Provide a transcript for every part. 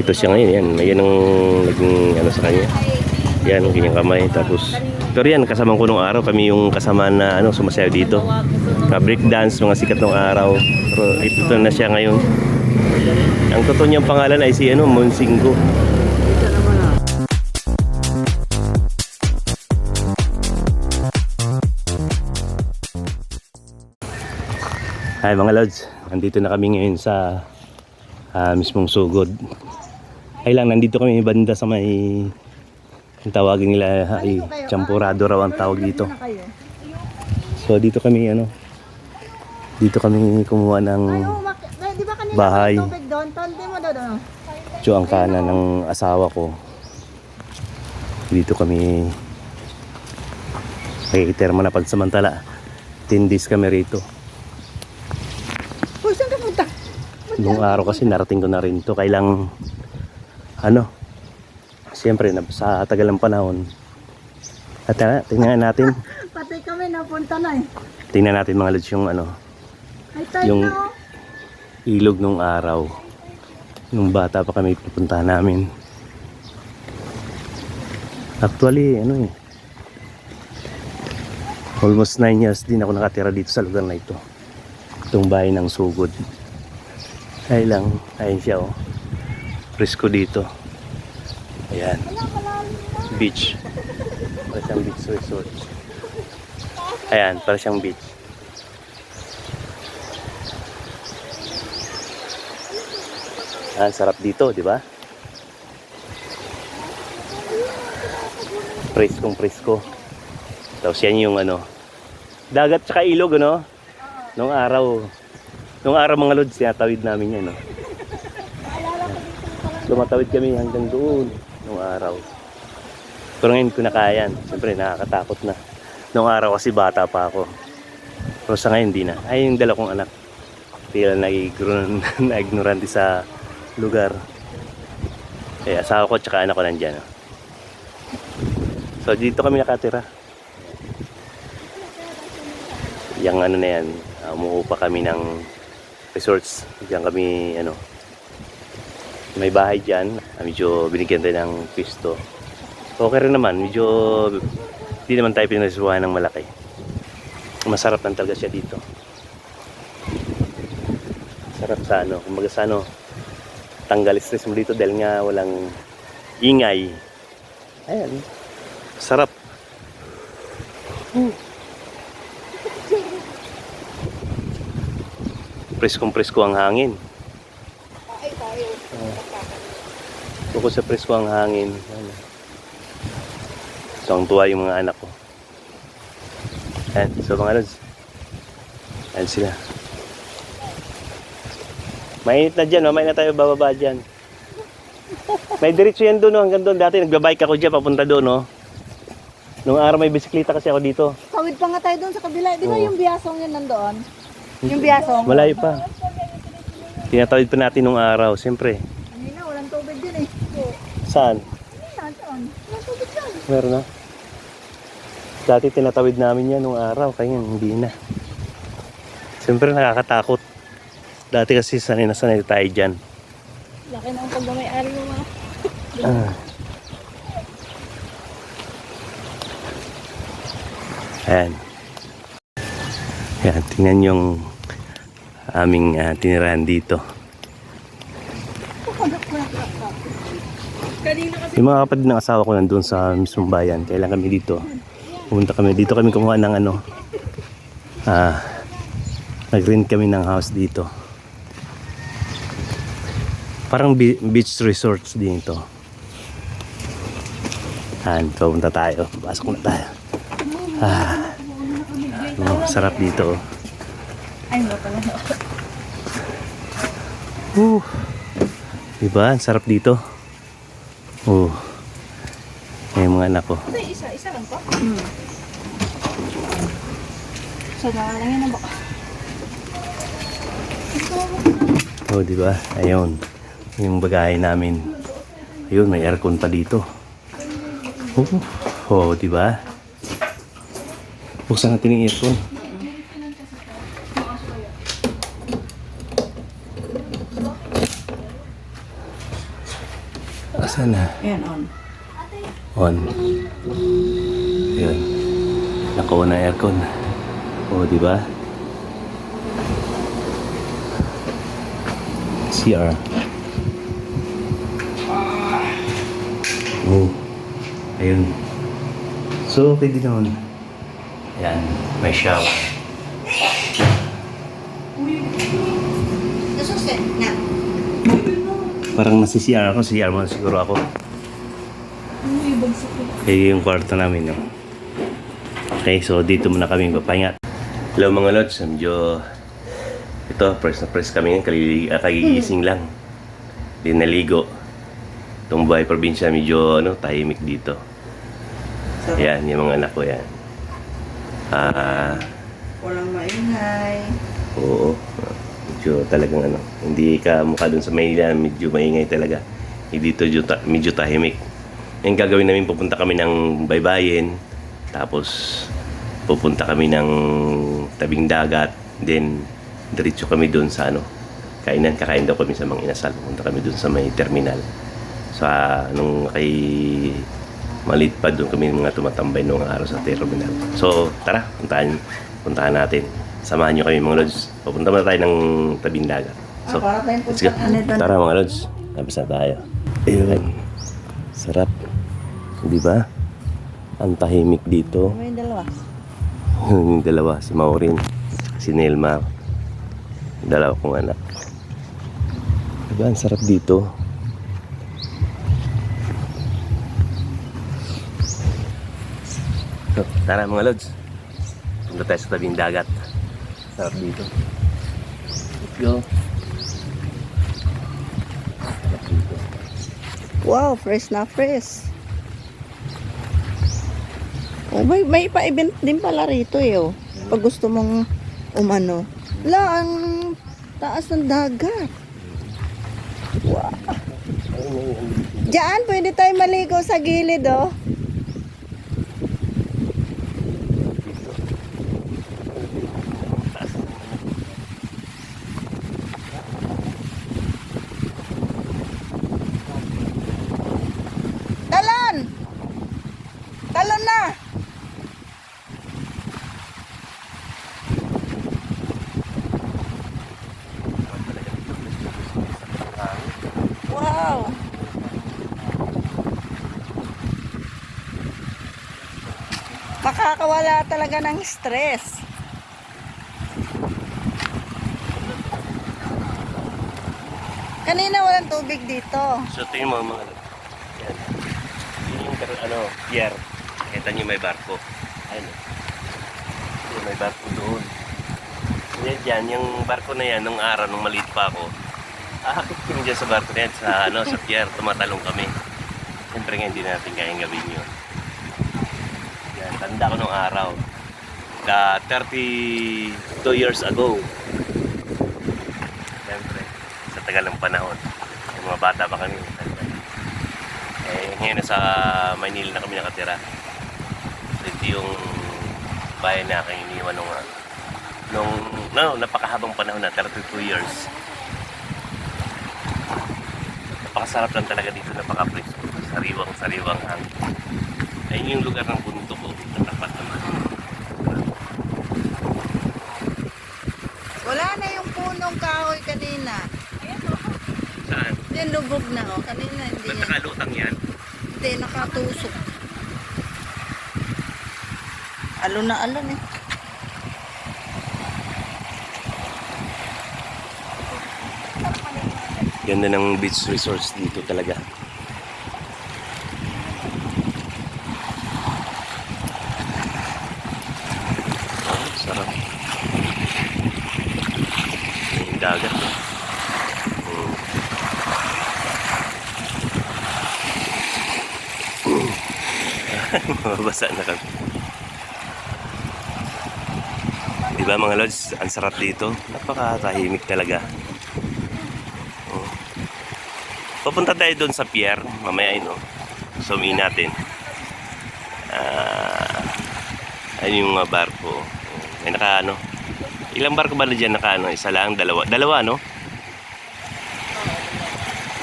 Ito siya ngayon, yan. Yan ang naging ano sa kanya. Yan, ang kanyang kamay. Tapos, pero yan, kasama ko nung araw. Kami yung kasama na ano, sumasayaw dito. Mga break dance, mga sikat nung araw. Pero ito na siya ngayon. Ang totoo niyang pangalan ay si ano, Monsingo. Hi mga lods, nandito na kami ngayon sa ah, mismong sugod. Ay lang, nandito kami banda sa may ang tawagin nila ay champurado raw ang tawag dito. So dito kami ano, dito kami kumuha ng Di ba kanina Bahay. doon. ano? ang kanan ng asawa ko. Dito kami makikitermo na pagsamantala. 10 days kami rito. Nung araw kasi narating ko na rin to. Kailang, ano, siyempre, na- sa tagal ng panahon. At uh, tingnan natin, Pati kami napunta na eh. tingnan natin mga lods yung ano, Ay, tayo Yung- na oh. ilog nung araw. Nung bata pa kami pupunta namin. Actually, ano eh, almost 9 years din ako nakatira dito sa lugar na ito. Itong bahay ng sugod. Ay lang, ayun siya oh. Presko dito. Ayan. Beach. Para siyang beach resort. Ayan, para siyang beach. Ang sarap dito, di ba? Preskong presko. Tapos yan yung ano, dagat tsaka ilog, ano? Nung araw, nung araw mga lods, tinatawid namin yan, no? Lumatawid kami hanggang doon nung araw. Pero ngayon ko na kaya yan. Siyempre, nakakatakot na. Nung araw kasi bata pa ako. Pero sa ngayon, hindi na. Ay, yung dala kong anak. Tila nag-ignorante na sa lugar. Eh, asawa ko tsaka anak ko nandyan. oh. So, dito kami nakatira. Yung ano na yan, uh, umuupa kami ng resorts. Diyan kami, ano, may bahay dyan. Ah, Medyo binigyan tayo ng pisto. Okay rin naman. Medyo, hindi naman tayo pinasuhan ng malaki. Masarap lang talaga siya dito. Sarap sa ano, kumbaga sa ano, tanggal stress mo dito dahil nga walang ingay. Ayan. Sarap. Preskong presko ang hangin. Ay, tayo. Bukod sa presko ang hangin. Ano. So, ang tuwa yung mga anak ko. Ayan. So, mga lods. Ayan sila. Mainit na dyan, mamaya na tayo bababa dyan. May diretso yan doon, no? hanggang doon. Dati nagbabike ako dyan, papunta doon, no? Nung araw may bisikleta kasi ako dito. Tawid pa nga tayo doon sa kabila. Di ba Oo. yung biyasong yun nandoon? Yung biyasong? Malayo pa. Tinatawid pa natin nung araw, siyempre. Kanina, walang tubig din eh. Saan? Meron na. Dati tinatawid namin yan nung araw, kaya hindi na. Siyempre nakakatakot. Dati kasi sanay na sanay tayo dyan. Laki na ang pagmamay-ari mo mga. Ah. Ayan. Ayan, tingnan yung aming ah, tinirahan dito. Kanina kasi. Yung mga kapatid ng asawa ko nandun sa mismong bayan. Kailan kami dito. Pumunta kami. Dito kami kumuha ng ano. Ah, nag-rent kami ng house dito. Parang beach resorts din ito. Ayan, pupunta tayo. Pasok na tayo. Ah, oh, sarap dito. Ay, mo pala. Uh, diba? Ang sarap dito. Oh. Eh, mga anak ko. Isa, isa lang po? Hmm. So, na lang yan na ba? Oh, di ba? Ayun. Yung bagay namin. Ayun, may aircon pa dito. Oh, oh di ba? Buksan natin yung aircon. Asan na? Yan, on. On. Yun. Nakawa na aircon. O, di ba? CR. Oh. Ayun. So, okay din naman. Ayan. May shower. Nasusin na. Parang nasi CR ako. CR mo siguro ako. Bagsak ko. Kaya yung kwarto namin, no? Okay, so dito muna kami papahinga. Hello mga lods, medyo... Ito, press na press kami ngayon, kalili- ah, kagigising lang. Di naligo. Itong buhay probinsya, medyo ano, tahimik dito. So, Ayan, yung mga anak ko yan. Ah, walang maingay. oo. Medyo talagang ano, hindi ka mukha dun sa Maynila, medyo maingay talaga. Eh, dito medyo, ta- medyo tahimik. Yung gagawin namin, pupunta kami ng baybayin, tapos pupunta kami ng tabing dagat, then diretso kami doon sa ano, kainan, kakain daw kami sa mga inasal, pupunta kami doon sa may terminal. Sa nung kay malit pa doon kami mga tumatambay noong araw sa terminal. So, tara, puntahan, puntahan natin. Samahan nyo kami mga lods. Pupunta muna tayo ng tabing dagat. So, ah, let's go. Tara mga lods. Labas na tayo. Ayun. Sarap. Di ba? Ang tahimik dito. May dalawa. yung dalawa, si Maureen, si Nelma. Dalawa kong anak. Diba, ang sarap dito. So, tara mga lods. Punta tayo sa tabing dagat. Sarap dito. Let's go. Sarap dito. Wow, fresh na fresh. Oh, may, may pa-event din pala rito eh. Oh. Pag gusto mong umano. La, ang taas ng dagat. Wow. Diyan, pwede tayo maligo sa gilid oh. Wow! Makakawala talaga ng stress. Kanina walang tubig dito. So tingin mo mga ano. Yan. Yun yung ano, pier. Kita niyo may barko. Ayun. oh. Yun, may barko doon. Yan dyan, yung barko na yan, nung araw, nung maliit pa ako, ahakit kami dyan sa barko sa, ano, sa pier, tumatalong kami. Siyempre nga, hindi natin kayang gawin yun. Yan, tanda ko nung araw. Ka 32 years ago. Siyempre, sa tagal ng panahon. Yung mga bata pa kami. Eh, ngayon nasa Maynila na kami nakatira. So, ito yung bayan na aking iniwan nung, ah, nung no, napakahabang panahon na, 32 years. Napakasarap lang talaga dito, napaka-fresh. Sariwang, sariwang hangin. Ayun yung lugar ng bundok ko, natapat naman. Wala na yung punong kahoy kanina. Saan? Yan lubog na oh. Kanina hindi Ba't yan. nakalutang yan? Hindi, nakatusok. Alon na alon eh. Ganda ng beach resorts dito talaga. Ah, sarap. Yung dagat. eh. Mm. Mababasa na kami. Di ba mga lods, ang sarap dito. Napakatahimik talaga. Papunta tayo doon sa pier. Mamaya yun, no? Zoom in natin. Uh, yung uh, barko. May naka, ano? Ilang barko ba na dyan naka. Ano? Isa lang? Dalawa? Dalawa, no?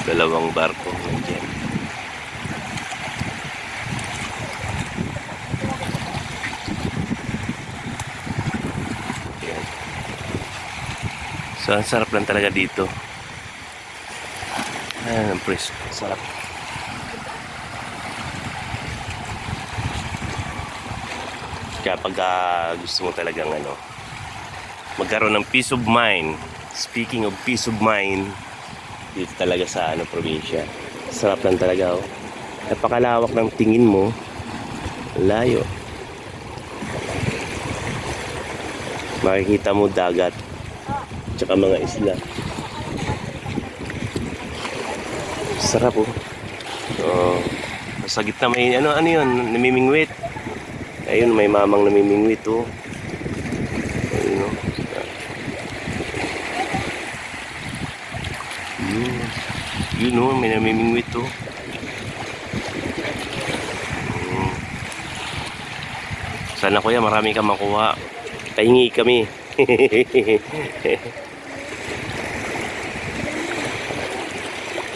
Dalawang barko. Dyan. So, ang sarap lang talaga dito. Presko. Sarap. Kapag ah, gusto mo talagang ano, magkaroon ng peace of mind. Speaking of peace of mind, dito talaga sa ano, probinsya. Sarap lang talaga, oh. Napakalawak ng tingin mo. Layo. Makikita mo dagat. Tsaka mga isla. Sarap, oh. Oh. Sa gitna may ano, ano yun, namimingwit. Ayun, may mamang namimingwit, oh. Ayun, oh. Yun. Yun, oh, may namimingwit, oh. Sana kuya, marami kang makuha. Pahingi kami.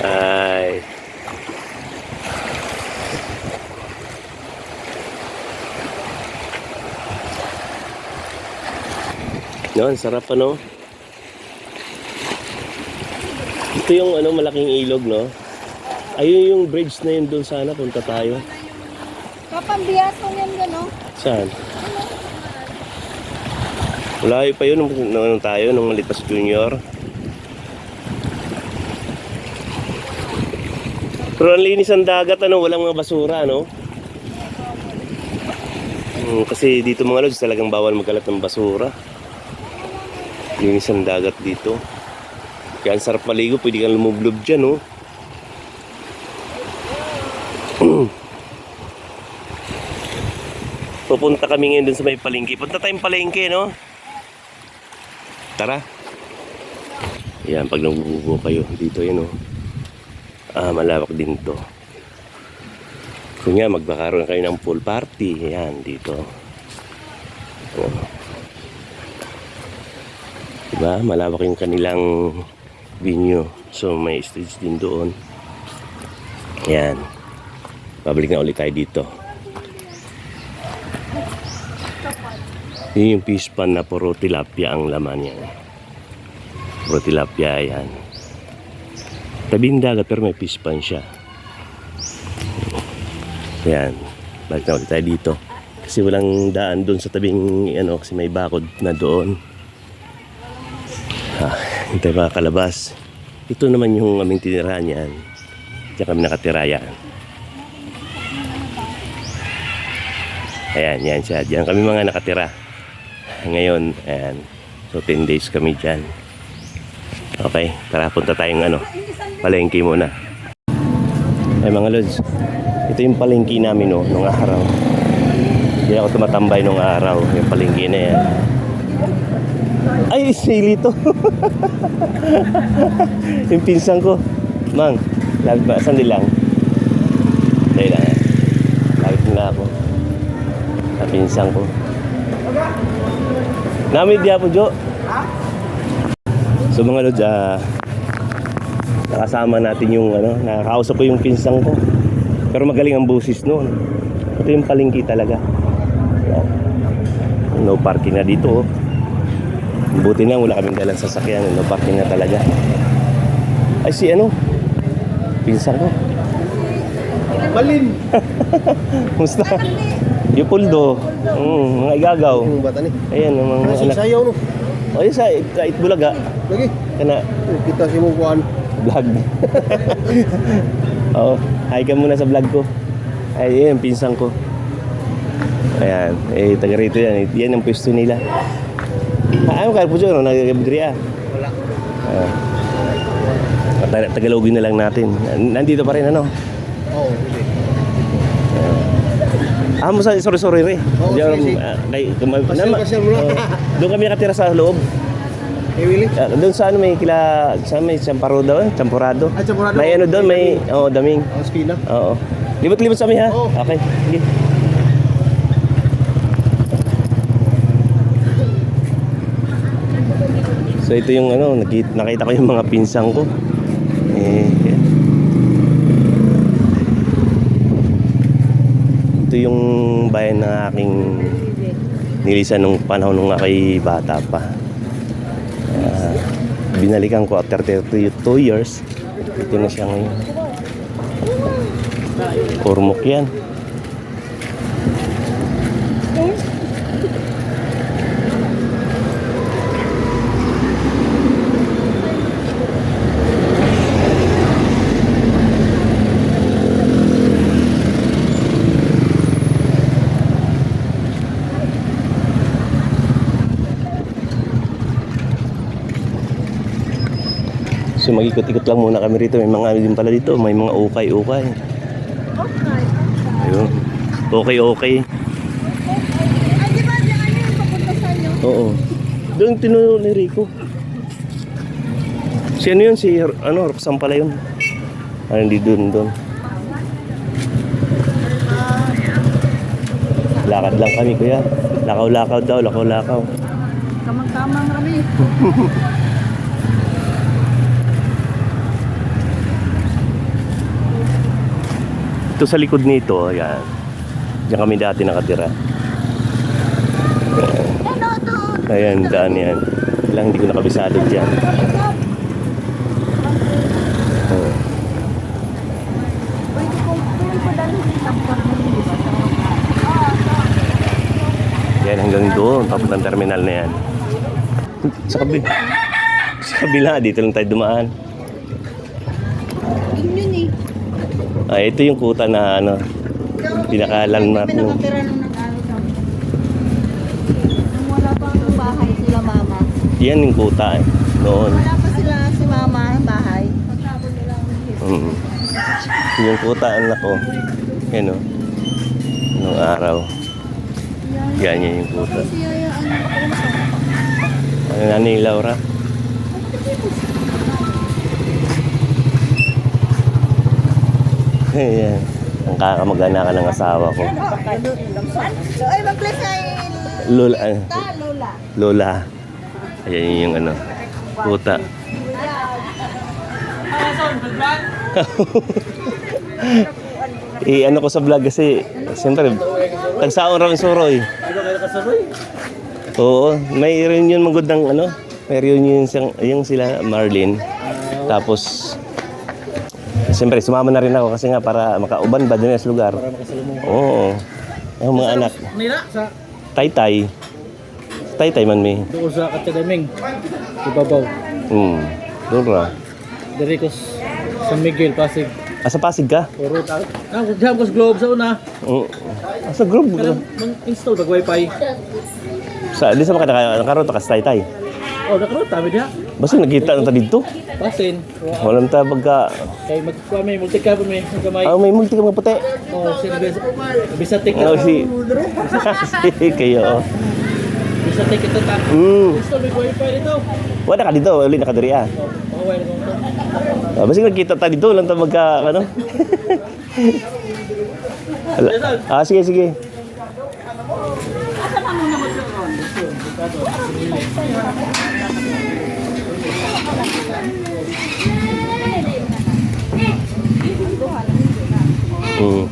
Ay. No, ang sarap ano. Ito yung ano malaking ilog, no? Ayun yung bridge na yun doon sana punta tayo. Kapambiyaso yan gano. Saan? Malayo pa yun nung, nung ano tayo, nung maliit pa si Junior. Pero ang linis ang dagat, ano, walang mga basura, no? Hmm, kasi dito mga lods, talagang bawal magkalat ng basura. Linis ang dagat dito. Kaya ang sarap maligo, pwede kang lumublob dyan, no? Pupunta kami ngayon dun sa may palengke. Punta tayong palengke, no? Tara. Yan, pag nabububo kayo, dito yun, oh. Ah, malawak din to. Kung nga, magkakaroon kayo ng pool party. Yan, dito. Oh. Diba? Malawak yung kanilang venue. So, may stage din doon. Yan. Babalik na ulit tayo dito. Yun yung fish pan na puro tilapia ang laman yan. Puro tilapia yan. Tabing dagat pero may fish pan siya. Yan. Balik na ulit tayo dito. Kasi walang daan doon sa tabing ano kasi may bakod na doon. Ha, hintay mga kalabas. Ito naman yung aming tinirahan yan. Diyan kami nakatira yan. Ayan, yan siya. Diyan kami mga nakatira. Ngayon, ayan. So, 10 days kami dyan. Okay, tara punta tayong ano, palengke muna. Ay mga lods, ito yung palengke namin no, nung araw. Hindi ako tumatambay nung araw, yung palengke na yan. Ay, sili to. yung pinsan ko. Mang, lapit ba? Sandi lang. Dahil lang. Lapit na ako. Sa pinsan ko. Namid diya po, Jo. So mga lods, ah, nakasama natin yung ano, nakakausap ko yung pinsang ko. Pero magaling ang busis noon. Ito yung palengke talaga. No parking na dito. oh. Buti na wala kaming dalang sasakyan. No parking na talaga. Ay si ano? Pinsang ko. Balin. Musta? Yung puldo. Mm, mga igagaw. Yung bata ni. Ayan, mga anak. sayaw no. Yun sa Kait Bulaga. Lagi. Kana Kita si mo. Vlog. Oo, hi ka muna sa vlog ko. Ay, yun, pinsang ko. Ayan, eh, taga rito yan. Yan ang pwesto nila. Ah, ano ka po dyan? Nagagabdri ah. Wala. Ah. Tagalogin na lang natin. Nandito pa rin ano? Oo, hindi. Ah, mo sa sorry sorry re. Oo, Di ako- sige, sige. ah, nama- pasyal muna. Oo. doon kami nakatira sa loob. Eh, Willie. Ah, doon sa ano may kila sa may champurado, eh, champurado. Ah, champurado. May ano doon, may oh, daming. Ang spina. Oo. Libot-libot sa amin ha. Oo. Okay. Sige. So ito yung ano, nakita, nakita ko yung mga pinsang ko. Eh, ito yung bayan ng aking nilisan nung panahon nung ako'y bata pa. Binalikan ko after 32 years. Ito na siya ngayon. Ormok yan. Mag-ikot-ikot lang muna kami rito. May mga ano din pala dito. May mga ukay-ukay. Ayun. Okay-okay. Ay, di ba, di ano yung papunta sa inyo? Oo. Doon tinuro ni Rico. Si ano yun? Si ano, Roxanne pala yun. Ano, hindi doon, doon. Lakad lang kami, kuya. Lakaw-lakaw daw, lakaw-lakaw. Kamang-kamang kami. Ito sa likod nito, ayan. Diyan kami dati nakatira. Ayan, daan yan. Lang hindi ko nakabisado dyan. Ba? Yan hanggang doon, papuntang terminal na yan. Sa kabila. Sa kabila, dito lang tayo dumaan. Ah, ito yung kuta na ano, pinaka-landmark Kami mo. wala pa ang bahay sila mama. Yan yung kuta eh, noon. Wala pa sila si mama ang bahay. Mm. Yung kuta, anak ko. Yan o. Nung araw. Yan yung kuta. Ano na ni Laura? Yan. Ang kakamag-anakan ng asawa ko. Ay, mag-bless ay Lola. ah, ta, Lola. Lola. Ayan yung ano. Puta. I ano ko sa vlog kasi siyempre tagsaon yung suroy. Oo, may reunion magod ng ano, may reunion siyang yung sila Marlene. Tapos siyempre sumama na rin ako kasi nga para makauban ba din sa lugar. Oo. Ang mga anak, Nila sa Taytay. Taytay man mi. doon sa Katadaming. Ibabaw. Hmm. Doon ra. Diricos San Miguel Pasig. Ah, sa Pasig ka? Puro ta. Ah, kung diyan ko sa Globe sa una. Oo. Ah, sa group. Kaya mag-install ng wifi. Sa, di sa makita nakaroon ta ka sa Taytay. Oh, nakaroon tabi diha. Basta nakita na ta dito. Pasin. Walang ta pagka... Kay magkuha may multi-cab may gamay. Ah, may multi ka mga puti. Oh, sinibes. Bisatik Oh, na. si... si kayo, oh. Bisatik ito ta. Hmm. Install may wifi dito. Wala ka dito, uli nakadiri ah. Oh, wifi ko. Ah, basta nakita ta dito, lang ta magka, ano? Ah, sige, sige. Hmm.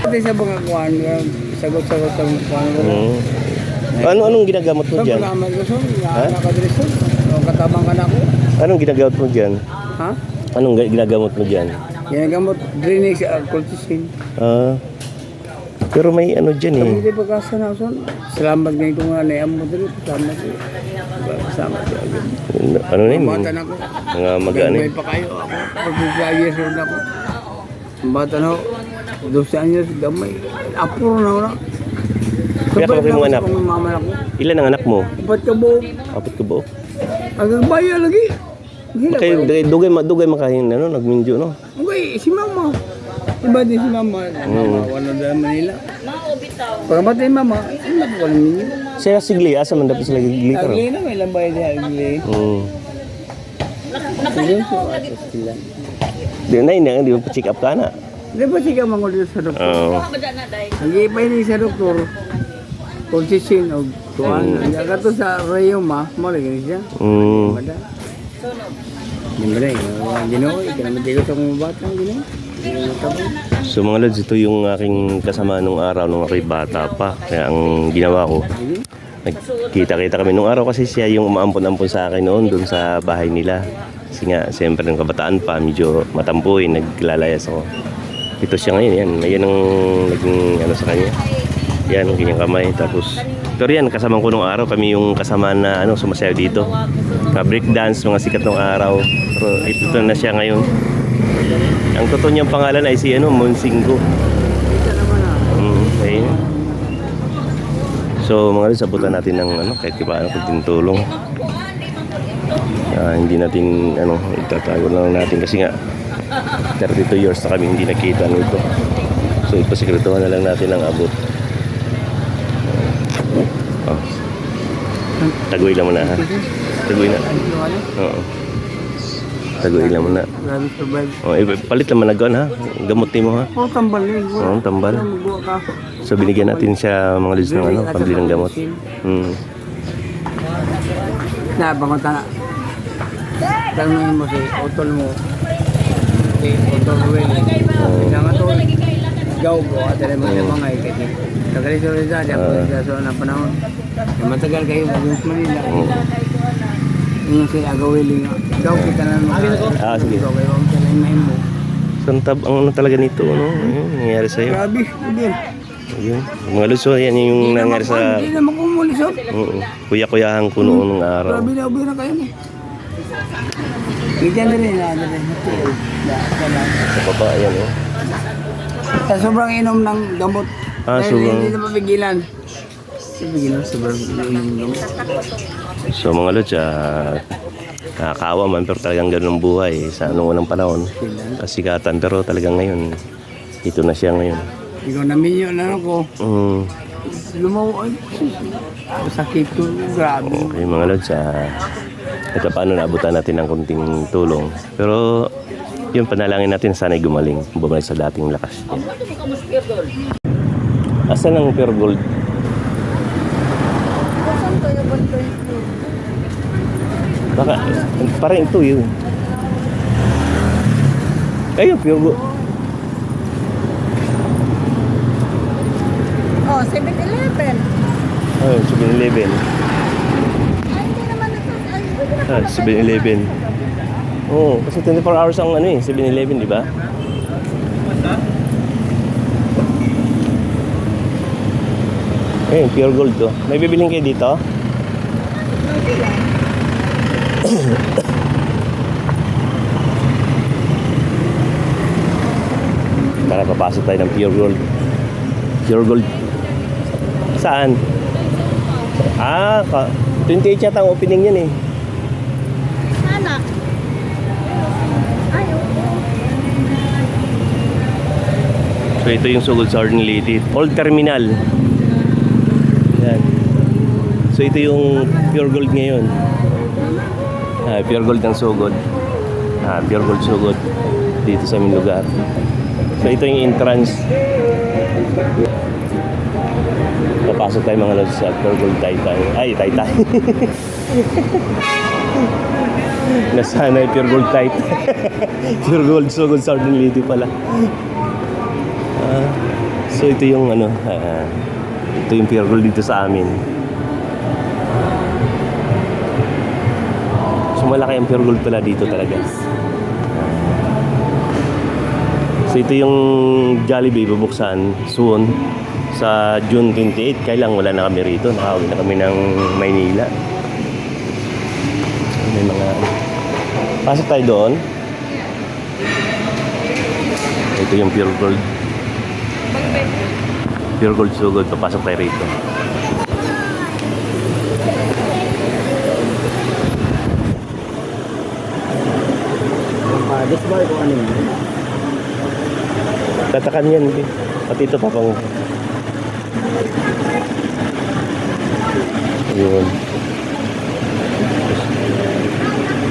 Pati sa mga kuhan, sagot-sagot sa mga kuhan. Hmm. Ano anong ginagamot mo diyan? naman gusto, Ha? nakadreso. Ang katabang ka na ko. Anong ginagamot mo diyan? Ha? Anong ga- ginagamot mo diyan? Ginagamot drainage sa colchicine. Ah. Pero may ano diyan eh. Hindi pa kasa na son. Salamat ngayon kung ano yung mo dito. Salamat. Salamat. Ano na yun? Bata na ko. Mga mag-ano Gagawin pa kayo ako. Pag 5 years old ako. Bata na ako. 12 anyos, gamay. Apuro na ako na. Kaya na yung ako anak? na. Ilan ang anak mo? Ba't ka buo? Apat ka ba? Hanggang baya lagi. Kayo, dugay, ma- dugay makahin, ano, nagminjo, no? Okay, si mama. Iba din si mama. Mama, wala na Manila. Pagkamatay mama, ano na ko namin yun? Siya sigli, asa man dapat sila gigli ka na, may lambay di agli. Hmm. Sige, so ato sila. Di na yun, di mo pa-check up ka na. Di ba siya mangulito sa doktor? Oo. Ang ipay ni sa doktor, konsisin o tuwan. Ang agato sa rayoma, malagyan siya. Hmm. Mada. Di ba rin? Ginoo, ikinamit ko sa mga batang ginoo. So mga lods, ito yung aking kasama nung araw nung ako'y bata pa. Kaya ang ginawa ko, Nagkita-kita kami nung araw kasi siya yung umaampon-ampon sa akin noon doon sa bahay nila. Kasi nga, siyempre ng kabataan pa, medyo matampoy, naglalayas ako. Ito siya ngayon, yan. Yan ang naging ano sa kanya. Yan, ang kanyang kamay. Tapos, pero yan, kasama ko nung araw. Kami yung kasama na ano, sumasayaw dito. Ka-break dance, mga sikat nung araw. Pero ito na siya ngayon. Ang totoo niyang pangalan ay si ano, Monsingo. Mm, ayun. So mga lods, abutan natin ng ano, kahit pa ano, kunting tulong. Ah, hindi natin ano, itatago lang natin kasi nga 32 years na kami hindi nakita nito. So ipasikretuhan na lang natin ang abot. Oh. Tagoy lang muna ha. Tagoy na. Oo. Tagoy lang muna. Grabe survive. Oh, eh, palit naman na ha. Gamutin mo ha. Oh, tambal yun. Oo, tambal. Magawa ka. So binigyan natin siya mga lods ng ano, pambili ng gamot. Hmm. Nabang ko tana. Tanungin mo si Otol mo. Si Otol Ruel. Ika nga to. Gaw ko. At alam mo yung mga ikati. Tagali sa Rizal. Ako sa panahon. Matagal kayo. Manila. Yung si Agawili nga. Gaw kita na naman. Ah, sige. Ikaw kayo. Ang talagang mahim mo. So, ang, ano talaga nito, ano? Ayun, nangyari sa'yo. Grabe. Hindi. Ayun. Mga lods, so, yan yung nangyari sa Hindi naman kumulis. oh. Oo. kuya-kuyahan ko noong araw. Grabe na ubi na kayo ni. Bigyan na rin na. na- Sa baba, ayan oh. Sa sobrang inom ng gamot. Ah, sobrang- Hindi na mapigilan. Mapigilan, sobrang inom ng gamot. So mga lods, ah, nakakawa man pero talagang ganun ang buhay sa anong unang panahon. Kasikatan pero talagang ngayon, ito na siya ngayon. Ikaw naminyo na ako. Mm. Lumaw, sakit ko, grabe. Okay mga lods, ah, ito paano naabutan natin ng konting tulong. Pero yun, panalangin natin sana'y gumaling, bumalik sa dating lakas niya. Asan ang pure gold? Saan to yung 120? Baka, parang ito yun. Ayun, pure gold. Oh, 7-Eleven. Oh, 7-Eleven. Ay, hindi naman ito. Ay, hindi naman Ah, 7-Eleven. Oo, oh, kasi 24 hours ang ano eh, 7-Eleven, di ba? Eh, pure gold to. May bibiling kayo dito? Tara, papasok tayo ng pure gold. Pure gold. Saan? Ah, ka 28 yata ang opening yan eh. Sana. So ito yung Sugod sa Lady. Old Terminal. So ito yung pure gold ngayon. Ah, pure gold ng Sugod. Ah, pure gold Sugod. Dito sa aming lugar. So ito yung entrance. Papasok tayo mga lods sa pure gold Taytay. Ay, Taytay. Nasanay pure gold Taytay. pure gold Sugod sa Lady pala. Ah, so ito yung ano, ah, ito yung pure gold dito sa amin. Malaki ang pure gold pala dito talaga. So ito yung Jollibee bubuksan soon sa June 28. Kailang wala na kami rito. Nakauwi na kami ng Maynila. May mga... Pasok tayo doon. Ito yung pure gold. Pure gold sugod. Papasok tayo rito. This bar ko ano yun? Tatakan yan. eh. Pati ito papang... Yun.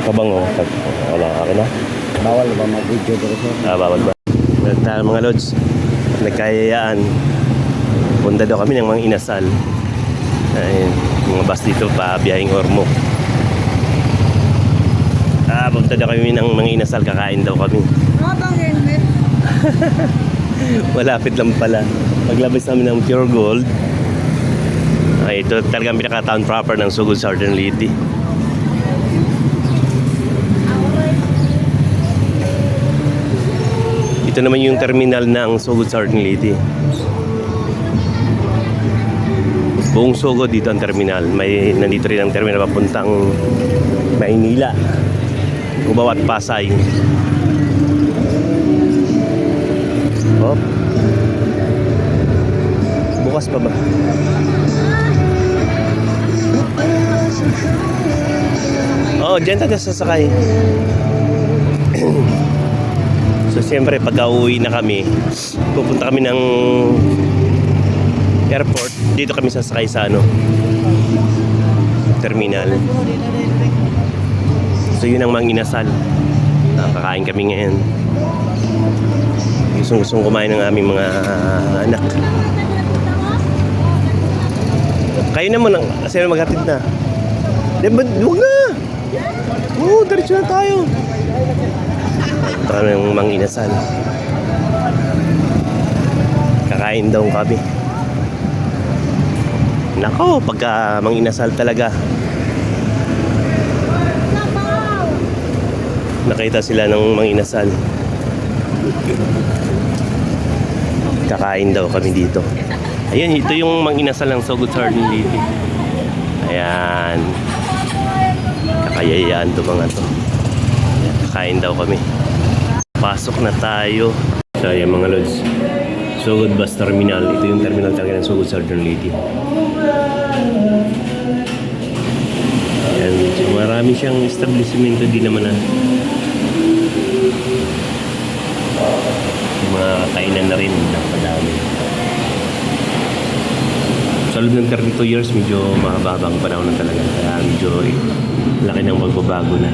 Kabango. Wala akin na. Bawal ba mag-video dito sir? Ah, bawal ba? At ah, mga lods, nagkayayaan. Punta daw kami ng mga inasal. Ayun, mga bus dito pa biyahing Ormo. Punta daw kami ng mga inasal, kakain daw kami. Habang helmet. Malapit lang pala. Paglabas namin ng pure gold, ay ito talagang pinaka-town proper ng Sugod Southern Leyte. Ito naman yung terminal ng Sugod Southern Leyte. Buong Sugod dito ang terminal. May nandito rin ang terminal papuntang Maynila. Cubao at Pasay. Oh. Bukas pa ba? Oh, dyan tayo sasakay. so, siyempre, pag uwi na kami, pupunta kami ng airport. Dito kami sasakay sa ano, terminal. So, yun ang mga inasal. Nakakain kami ngayon. Gustong gustong kumain ng aming mga anak. Kayo na muna, kasi maghatid na. Di ba, huwag na! Oo, diretso na tayo. Ito ng mga inasal. Kakain daw kami. Nako, pagka mga inasal talaga. Nakita sila ng mga inasal. Kakain daw kami dito. Ayan, ito yung mga inasal ng So Good Garden Lady. Ayan. Kakayayaan to mga to. Kakain daw kami. Pasok na tayo. So, ayan mga lods. So Good Bus Terminal. Ito yung terminal talaga ng So Good Southern Lady. Ayan, so marami siyang establishmento din naman na kainan na rin ng madami. Sa loob ng 32 years, medyo mahaba ang panahon na talaga. Kaya medyo laki ng magbabago na.